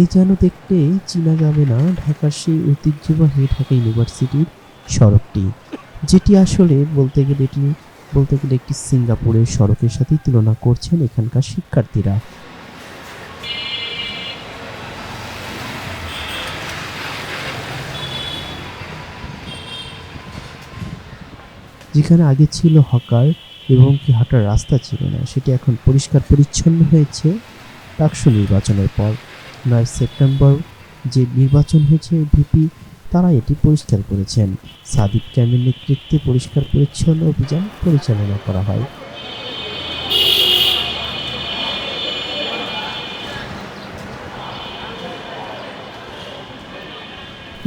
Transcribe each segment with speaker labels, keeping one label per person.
Speaker 1: এই যেন দেখতে চেনা যাবে না, ঢাকার সেই ঐতিহ্যবাহী ঢাকা ইউনিভার্সিটির সড়কটি, যেটি আসলে বলতে গেলে এটি, বলতে গেলে একটি সিঙ্গাপুরের সড়কের সাথেই তুলনা করছেন এখানকার শিক্ষার্থীরা। যেখানে আগে ছিল হকার এবং কি হাঁটার রাস্তা ছিল না, সেটি এখন পরিষ্কার পরিচ্ছন্ন হয়েছে ডাকসু নির্বাচনের পর। নয় সেপ্টেম্বর যে নির্বাচন হয়েছে ভিপি, তারা এটি পরিষ্কার করেছেন। সাদিক ক্যামের নেতৃত্বে পরিষ্কার পরিচ্ছন্ন অভিযান পরিচালনা করা হয়।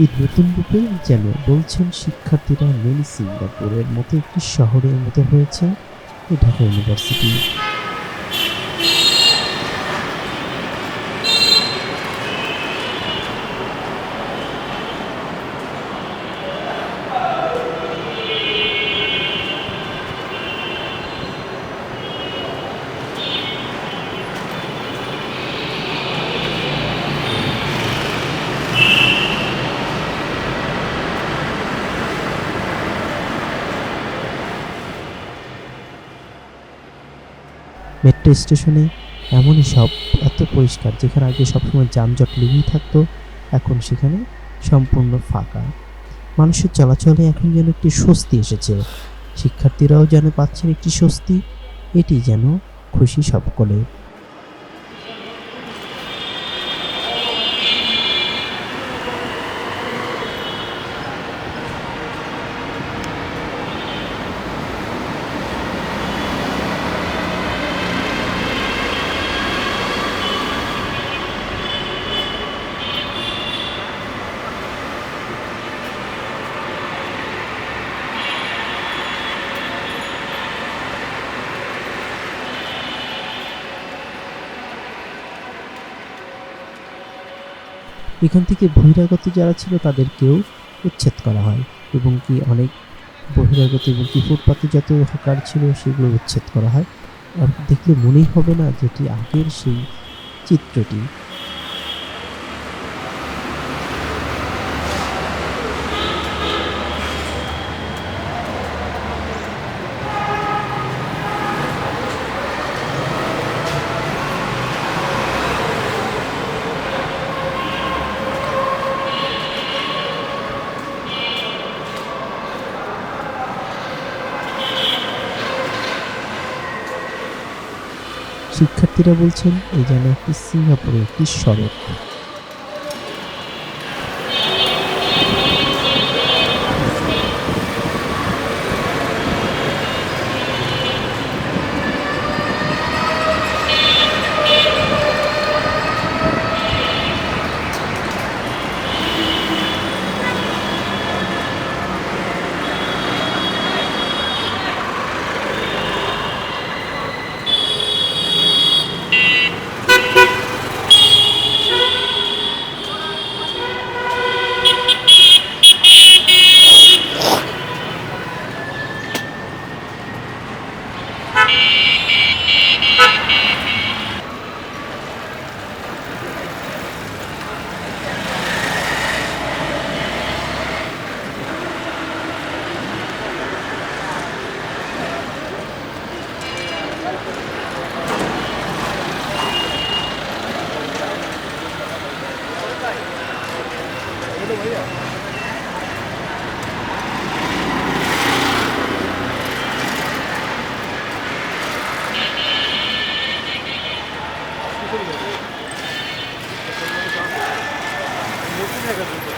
Speaker 1: এই নতুন রূপে যেন বলছেন শিক্ষার্থীরা মিনি সিঙ্গাপুরের মতো একটি শহরের মতো হয়েছে ঢাকা ইউনিভার্সিটি। মেট্রো স্টেশনে এমনই সব এত পরিষ্কার, যেখানে আগে সবসময় যানজট লেগেই থাকতো, এখন সেখানে সম্পূর্ণ ফাঁকা। মানুষের চলাচলে এখন যেন একটি স্বস্তি এসেছে। শিক্ষার্থীরাও যেন পাচ্ছেন একটি স্বস্তি, এটি যেন খুশি সকলে এখান থেকে বহিরাগত যারা ছিল তাদেরকেও উচ্ছেদ করা হয় এবং কি অনেক বহিরাগত এবং কি ফুটপাতে যত হকার ছিল সেগুলো উচ্ছেদ করা হয়। আর দেখলে মনেই হবে না যেটি আগের সেই চিত্রটি। শিক্ষার্থীরা বলছেন এই যেন একটি সিঙ্গাপুরের একটি সড়ক Thank you.
Speaker 2: নতুন জায়গা